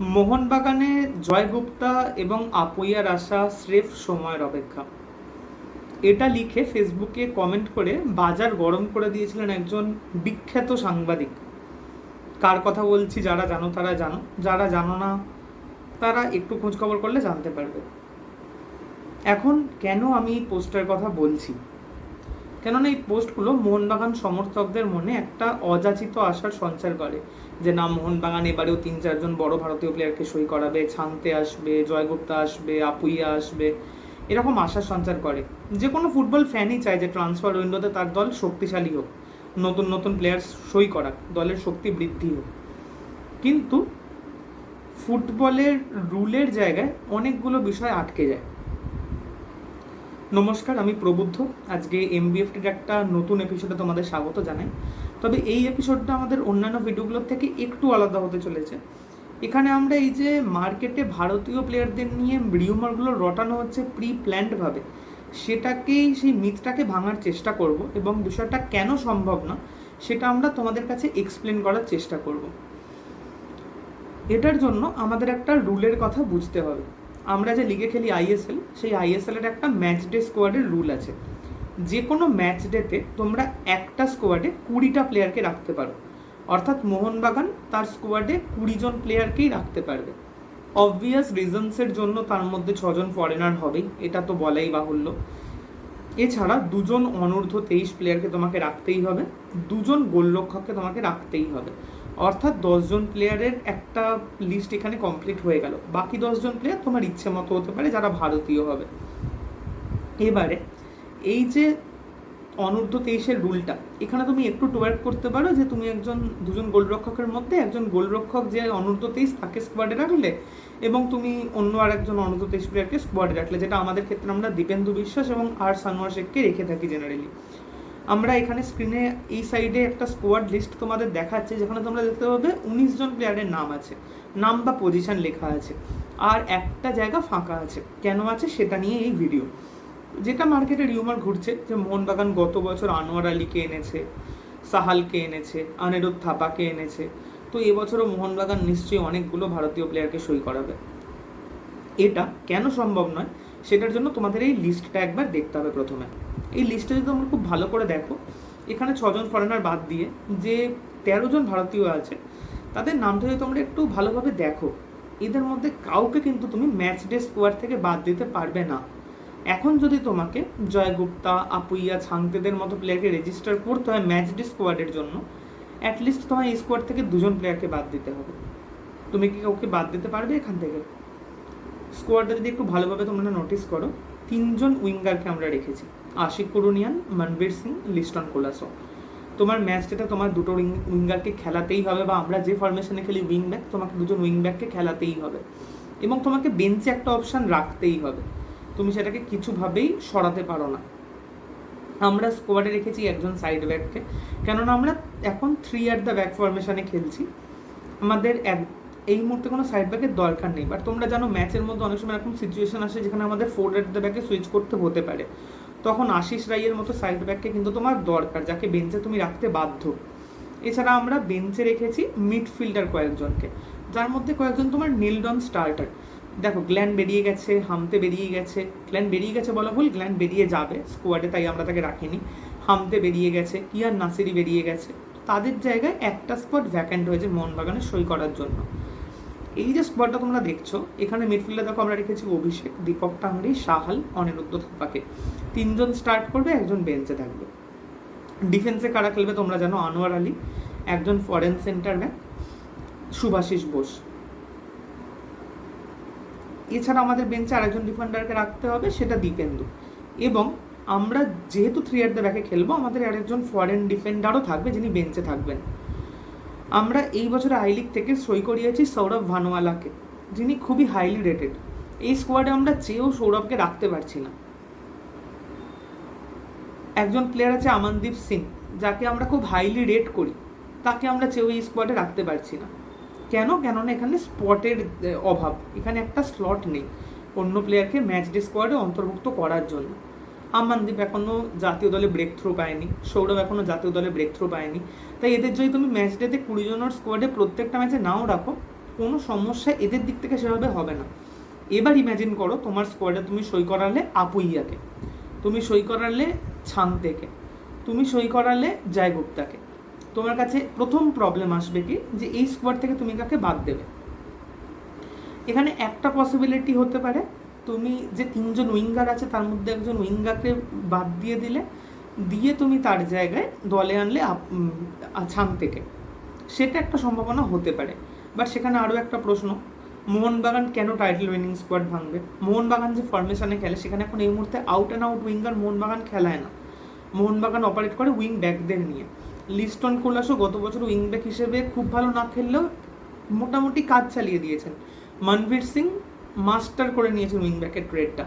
মোহনবাগানে জয়গুপ্তা এবং আপুইয়ার আশা স্রেফ সময়ের অপেক্ষা। এটা লিখে ফেসবুকে কমেন্ট করে বাজার গরম করে দিয়েছিলেন একজন বিখ্যাত সাংবাদিক। কার কথা বলছি যারা জানো তারা জানো, যারা জানো না তারা একটু খোঁজ খবর করলে জানতে পারবে। এখন কেন আমি পোস্টের কথা বলছি? কেননা এই পোস্টগুলো মোহনবাগান সমর্থকদের মনে একটা অযাচিত আশার সঞ্চার করে যে না, মোহনবাগান এবারেও তিন, চারজন বড় ভারতীয় প্লেয়ারকে সই করাবে, ছানতে আসবে, জয়গুপ্তা আসবে আপুইয়া আসবে, এরকম আশার সঞ্চার করে। যে কোনো ফুটবল ফ্যানই চায় যে ট্রান্সফার উইন্ডোতে তার দল শক্তিশালী হোক, নতুন নতুন প্লেয়ার সই করাক, দলের শক্তি বৃদ্ধি হোক। কিন্তু ফুটবলের রুলের জায়গায় অনেকগুলো বিষয় আটকে যায়। নমস্কার, আমি প্রবুদ্ধ। আজকে এমবিএফটির একটা নতুন এপিসোডে তোমাদের স্বাগত জানাই। তবে এই এপিসোডটা আমাদের অন্যান্য ভিডিওগুলোর থেকে একটু আলাদা হতে চলেছে। এখানে আমরা এই যে মার্কেটে ভারতীয় প্লেয়ারদের নিয়ে রিউমারগুলো রটানো হচ্ছে প্রি প্ল্যান্ডভাবে সেটাকেই, সেই মিথটাকে ভাঙার চেষ্টা করব এবং বিষয়টা কেন সম্ভব না, সেটা আমরা তোমাদের কাছে এক্সপ্লেন করার চেষ্টা করব। এটার জন্য আমাদের একটা রুলের কথা বুঝতে হবে। আমরা যে লিগে খেলি আইএসএল সেই আইএসএল এর একটা ম্যাচ ডে স্কোয়াডের রুল আছে। যে কোনো ম্যাচ ডেতে তোমরা একটা স্কোয়াডে কুড়িটা প্লেয়ারকে রাখতে পারো। অর্থাৎ মোহনবাগান তার স্কোয়াডে কুড়ি জন প্লেয়ারকেই রাখতে পারবে। অবভিয়াস রিজনসের জন্য তার মধ্যে ছজন ফরেনার হবেই, এটা তো বলাই বাহুল্য। এছাড়া দুজন অনূর্ধ্ব তেইশ প্লেয়ারকে তোমাকে রাখতেই হবে, দুজন গোলরক্ষককে তোমাকে রাখতেই হবে। অর্থাৎ দশজন প্লেয়ারের একটা লিস্ট এখানে কমপ্লিট হয়ে গেল। বাকি দশজন প্লেয়ার তোমার ইচ্ছে মতো হতে পারে যারা ভারতীয় হবে। এবারে এই যে অনূর্ধ্ব তেইশের রুলটা এখানে তুমি একটু টোয়ার্ক করতে পারো যে তুমি একজন, দুজন গোলরক্ষকের মধ্যে একজন গোলরক্ষক যে অনূর্ধ্ব তেইশ তাকে স্কোয়াডে রাখলে এবং তুমি অন্য আর একজন অনূর্ধ্ব তেইশ প্লেয়ারকে স্কোয়াডে রাখলে, যেটা আমাদের ক্ষেত্রে আমরা দীপেন্দু বিশ্বাস এবং আর সানোয়ার শেখকে রেখে থাকি জেনারেলি আমরা এখানে স্ক্রিনে এই সাইডে একটা স্কোয়াড লিস্ট তোমাদের দেখাচ্ছে, যেখানে তোমরা দেখতে পাবে উনিশ জন প্লেয়ারের নাম আছে, নাম বা পজিশন লেখা আছে, আর একটা জায়গা ফাঁকা আছে। কেন আছে সেটা নিয়ে এই ভিডিও যেটা মার্কেটে রিউমার ঘুরছে যে মোহনবাগান গত বছর আনোয়ার আলীকে এনেছে, সাহালকে এনেছে, আনিরুদ্ধ থাপাকে এনেছে, তো এবছরও মোহনবাগান নিশ্চয়ই অনেকগুলো ভারতীয় প্লেয়ারকে সই করাবে। এটা কেন সম্ভব নয়, সেটার জন্য তোমাদের এই লিস্টটা একবার দেখতে হবে প্রথমে। এই লিস্টটা যদি তোমরা খুব ভালো করে দেখো, এখানে ছজন ফরেনার বাদ দিয়ে যে তেরো জন ভারতীয় আছে, তাদের নামটা যদি তোমরা একটু ভালোভাবে দেখো, এদের মধ্যে কাউকে কিন্তু তুমি ম্যাচ ডে স্কোয়াড থেকে বাদ দিতে পারবে না। এখন যদি তোমাকে জয়গুপ্তা, আপুইয়া, ছাংতেদের মতো প্লেয়ারকে রেজিস্টার করতে হয় ম্যাচ ডে স্কোয়াডের জন্য অ্যাটলিস্ট তোমার এই স্কোয়াড থেকে দুজন প্লেয়ারকে বাদ দিতে হবে। তুমি কি কাউকে বাদ দিতে পারবে এখান থেকে? স্কোয়াডটা যদি একটু ভালোভাবে তোমরা নোটিস করো তিনজন উইঙ্গারকে আমরা রেখেছি, আশিক কুরুনিয়ান, মনবীর সিং, লিস্টন কোলাসো। তোমার ম্যাচটাতে তোমার দুটো উইঙ্গারকে খেলাতেই হবে বা আমরা যে ফরমেশনে খেলি উইং ব্যাক তোমাকে দুজন উইং ব্যাককে খেলাতেই হবে। এবং তোমাকে বেঞ্চে একটা অপশান রাখতেই হবে। তুমি সেটাকে কিছুভাবেই সরাতে পারো না। আমরা স্কোয়াডে রেখেছি একজন সাইড ব্যাককে কেননা আমরা এখন থ্রি অ্যাট দ্য ব্যাক ফরমেশনে খেলছি। আমাদের এক এই মুহূর্তে কোনো সাইড ব্যাকের দরকার নেই। বাট তোমরা জানো ম্যাচের মধ্যে অনেক সময় এরকম সিচুয়েশন আসে যেখানে আমাদের ফোর অ্যাট দ্য ব্যাকে সুইচ করতে হতে পারে। তখন আশিস রাইয়ের মতো সাইড ব্যাককে কিন্তু তোমার দরকার, যাকে বেঞ্চে তুমি রাখতে বাধ্য। এছাড়া আমরা বেঞ্চে রেখেছি মিডফিল্ডার কয়েকজনকে, যার মধ্যে কয়েকজন তোমার নীলডন স্টার্টার দেখো গ্ল্যান বেরিয়ে গেছে হামতে বেরিয়ে গেছে। গ্ল্যান বেরিয়ে গেছে বলা ভুল গ্ল্যান বেরিয়ে যাবে স্কোয়াডে তাই আমরা তাকে রাখিনি। হামতে বেরিয়ে গেছে ইয়ার নাসিরি বেরিয়ে গেছে। তাদের জায়গায় একটা স্পট ভ্যাকেন্ট হয়েছে মোহনবাগানে সই করার জন্য। এই যে স্কোয়াডটা তোমরা দেখছ, এখানে মিডফিল্ডে দেখো আমরা রেখেছি অভিষেক, দীপক টাংরি সাহাল, অনিরুদ্ধ থাপাকে তিনজন স্টার্ট করবে, একজন বেঞ্চে থাকবে। ডিফেন্সে কারা খেলবে তোমরা জানো? আনোয়ার আলী, একজন foreign centre back Subhashis Bose. এছাড়া আমাদের বেঞ্চে আরেকজন ডিফেন্ডারকে রাখতে হবে, সেটা দীপেন্দু। এবং আমরা যেহেতু থ্রি অ্যাট দ্য ব্যাকে খেলব, আমাদের আরেকজন ফরেন ডিফেন্ডারও থাকবে যিনি বেঞ্চে থাকবেন। আমরা এই বছর আই লিগ থেকে সই করিয়েছি সৌরভ ভানুয়ালাকে, যিনি খুবই হাইলি রেটেড এই স্কোয়াডে আমরা চেয়েও সৌরভকে রাখতে পারছি না। একজন প্লেয়ার আছে আমনদীপ সিং, যাকে আমরা খুব হাইলি রেট করি। তাকে আমরা চেয়েও এই স্কোয়াডে রাখতে পারছি না। কেন? কেননা এখানে স্পটের অভাব। এখানে একটা স্লট নেই অন্য প্লেয়ারকে ম্যাচ ডে স্কোয়াডে অন্তর্ভুক্ত করার জন্য। আমানদীপ এখনও জাতীয় দলে ব্রেক থ্রু পায়নি, সৌরভ এখনও জাতীয় দলে ব্রেক থ্রু পায়নি। তাই এদের যদি তুমি ম্যাচ ডেতে কুড়ি জনের স্কোয়াডে প্রত্যেকটা ম্যাচে নাও রাখো, কোনো সমস্যা এদের দিক থেকে সেভাবে হবে না। এবার ইম্যাজিন করো তোমার স্কোয়াডে তুমি সই করালে আপুইয়াকে, তুমি সই করালে ছাংতেকে তুমি সই করালে জয়গুপ্তাকে। তোমার কাছে প্রথম প্রবলেম আসবে কি? যে এই স্কোয়াড থেকে তুমি কাকে বাদ দেবে? এখানে একটা পসিবিলিটি হতে পারে তুমি যে তিনজন উইঙ্গার আছে তার মধ্যে একজন উইঙ্গারকে বাদ দিয়ে দিলে দিয়ে তুমি তার জায়গায় দলে আনলে আপ- উম, ছাং থেকে। সেটা একটা সম্ভাবনা হতে পারে। বাট সেখানে আরও একটা প্রশ্ন মোহনবাগান কেন টাইটেল উইনিং স্কোয়াড ভাঙবে? মোহনবাগান যে ফরমেশনে খেলে সেখানে এখন এই মুহূর্তে out and out winger Mohun Bagan খেলায় না। মোহনবাগান অপারেট করে উইং ব্যাকদের নিয়ে। লিস্টন কোলাসও গত বছর উইং ব্যাক হিসেবে খুব ভালো না খেললেও মোটামুটি কাজ চালিয়ে দিয়েছেন। মনবীর সিং মাস্টার করে নিয়েছেন উইং ব্যাকের ট্রেডটা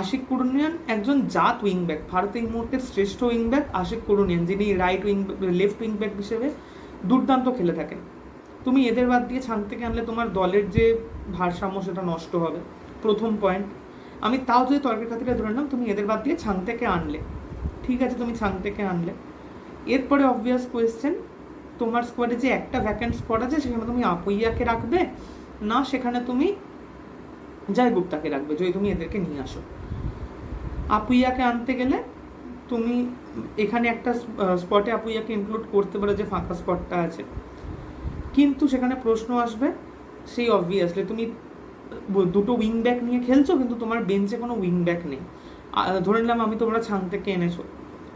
আশিক কুরুনিয়ান একজন জাত উইং ব্যাক ভারতের এই মুহূর্তে শ্রেষ্ঠ উইং ব্যাক আশিক কুরুনিয়ান, যিনি right wing left wing back হিসেবে দুর্দান্ত খেলে থাকেন। তুমি এদের বাদ দিয়ে ছাং থেকে আনলে তোমার দলের যে ভারসাম্য সেটা নষ্ট হবে। প্রথম পয়েন্ট আমি তাও যদি তর্কের খাতিরে ধরে নিলাম, তুমি এদের বাদ দিয়ে ছাং থেকে আনলে। ঠিক আছে, তুমি ছাং থেকে আনলে। এরপরে অবভিয়াস কোয়েশ্চেন তোমার স্কোয়াডে যে একটা ভ্যাকেন্ট স্পট আছে, সেখানে তুমি আপুইয়াকে রাখবে? না, সেখানে তুমি জয় গুপ্তাকে রাখবে, যদি তুমি এদেরকে নিয়ে আসো। আপুইয়াকে আনতে গেলে তুমি এখানে একটা স্পটে আপুইয়াকে ইনক্লুড করতে পারো যে ফাঁকা স্পটটা আছে। কিন্তু সেখানে প্রশ্ন আসবে, সেই অবভিয়াসলি তুমি দুটো উইং ব্যাক নিয়ে খেলছো, কিন্তু তোমার বেঞ্চে কোনো উইং ব্যাক নেই। ধরে নিলাম আমি তোমরা ছান থেকে এনেছো।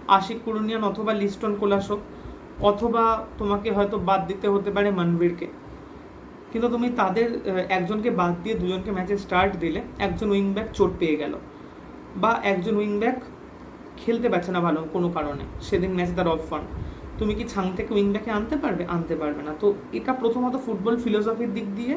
আশিক কুরুনিয়ান অথবা লিস্টন কোলাসো, অথবা তোমাকে হয়তো বাদ দিতে হতে পারে মনবীরকে। কিন্তু তুমি তাদের একজনকে বাদ দিয়ে দুজনকে ম্যাচে স্টার্ট দিলে একজন উইং ব্যাক চোট পেয়ে গেল। বা একজন উইং ব্যাক খেলতে পারছে না ভালো কোনো কারণে, সেদিন ম্যাচে তার অফ ফান তুমি কি ছাং থেকে উইং ব্যাকে আনতে পারবে? আনতে পারবে না। তো এটা প্রথমত ফুটবল ফিলোসফির দিক দিয়ে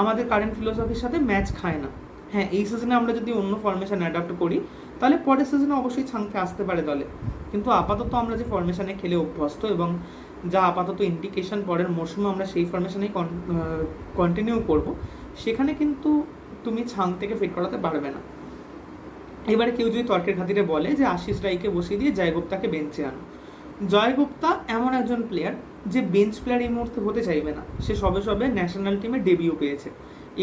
আমাদের কারেন্ট ফিলোসফির সাথে ম্যাচ খায় না। হ্যাঁ এই সিজনে আমরা যদি অন্য ফরমেশন অ্যাডাপ্ট করি, তাহলে পরের সিজনে অবশ্যই ছাংতে আসতে পারে দলে। কিন্তু আপাতত আমরা যে ফরমেশনে খেলে অভ্যস্ত এবং যা আপাতত ইন্ডিকেশন পরের মরশুমে আমরা সেই ফরমেশনেই কন্টিনিউ করব, সেখানে কিন্তু তুমি ছাং থেকে ফিট করাতে পারবে না। এবারে কেউ যদি তর্কের খাতিরে বলে যে আশিস রায়কে বসিয়ে দিয়ে জয়গুপ্তাকে বেঞ্চে আনো। জয়গুপ্তা এমন একজন প্লেয়ার যে বেঞ্চ প্লেয়ার এই মুহূর্তে হতে চাইবে না। সে সবে সবে ন্যাশনাল টিমে ডেবিউ পেয়েছে।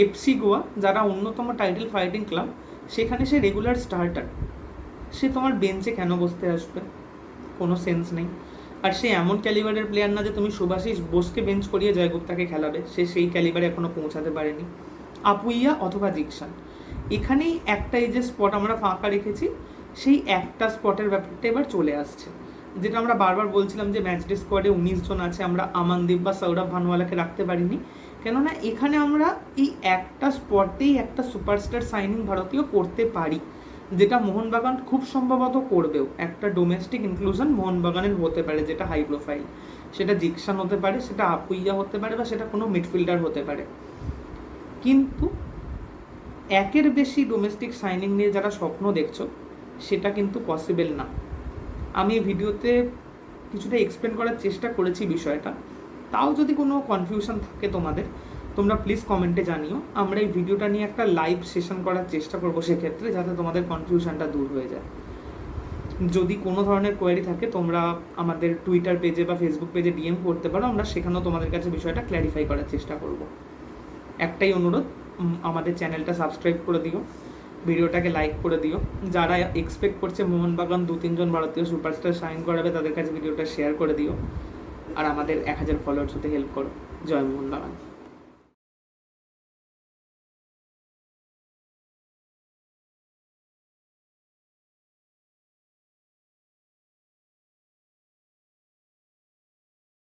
এফসি গোয়া, যারা অন্যতম টাইটেল ফাইটিং ক্লাব সেখানে সে রেগুলার স্টার্টার সে তোমার বেঞ্চে কেন বসতে আসবে? কোনো সেন্স নেই। আর সে এমন ক্যালিবারের প্লেয়ার না যে তুমি সুভাষিস বোসকে বেঞ্চ করিয়ে জয়গুপ্তাকে খেলাবে। সে সেই ক্যালিবারে এখনও পৌঁছাতে পারেনি। আপুইয়া অথবা জিকসান এখানেই একটা এই যে স্পট আমরা ফাঁকা রেখেছি, সেই একটা স্পটের ব্যাপারটা এবার চলে আসছে। যেটা আমরা বারবার বলছিলাম যে ম্যাচ ডে স্কোয়াডে উনিশ জন আছে, আমরা আমানদীপ বা সৌরভ ভানুয়ালাকে রাখতে পারিনি। কেননা এখানে আমরা এই একটা স্পটেই একটা সুপারস্টার সাইনিং ভারতীয় করতে পারি। যেটা মোহনবাগান খুব সম্ভবত করবেও। একটা ডোমেস্টিক ইনক্লুশন মোহনবাগানের হতে পারে, যেটা হাই প্রোফাইল সেটা জিকসান হতে পারে, সেটা আপুইয়া হতে পারে বা সেটা কোনো মিডফিল্ডার হতে পারে। কিন্তু একের বেশি ডোমেস্টিক সাইনিং নিয়ে যারা স্বপ্ন দেখছ, সেটা কিন্তু পসিবল না। আমি ভিডিওতে কিছুটা এক্সপ্লেন করার চেষ্টা করেছি বিষয়টা। তাও যদি কোনো কনফিউশন থাকে তোমাদের তোমরা প্লিজ কমেন্টে জানিও। আমরা এই ভিডিওটা নিয়ে একটা লাইভ সেশন করার চেষ্টা করব সেক্ষেত্রে, যাতে তোমাদের কনফিউশনটা দূর হয়ে যায়। যদি কোনো ধরনের কোয়ারি থাকে, তোমরা আমাদের টুইটার পেজে বা ফেসবুক পেজে ডিএম করতে পারো, আমরা সেখানেও তোমাদের কাছে বিষয়টা ক্ল্যারিফাই করার চেষ্টা করব। একটাই অনুরোধ আমাদের চ্যানেলটা সাবস্ক্রাইব করে দিও ভিডিওটাকে লাইক করে দিও। যারা এক্সপেক্ট করছে মোহনবাগান দু তিনজন ভারতীয় সুপারস্টার সাইন করাবে, তাদের কাছে ভিডিওটা শেয়ার করে দিও। আর আমাদের এক হাজার ফলোয়ার্স হতে হেল্প করো। জয় মোহনবাগান।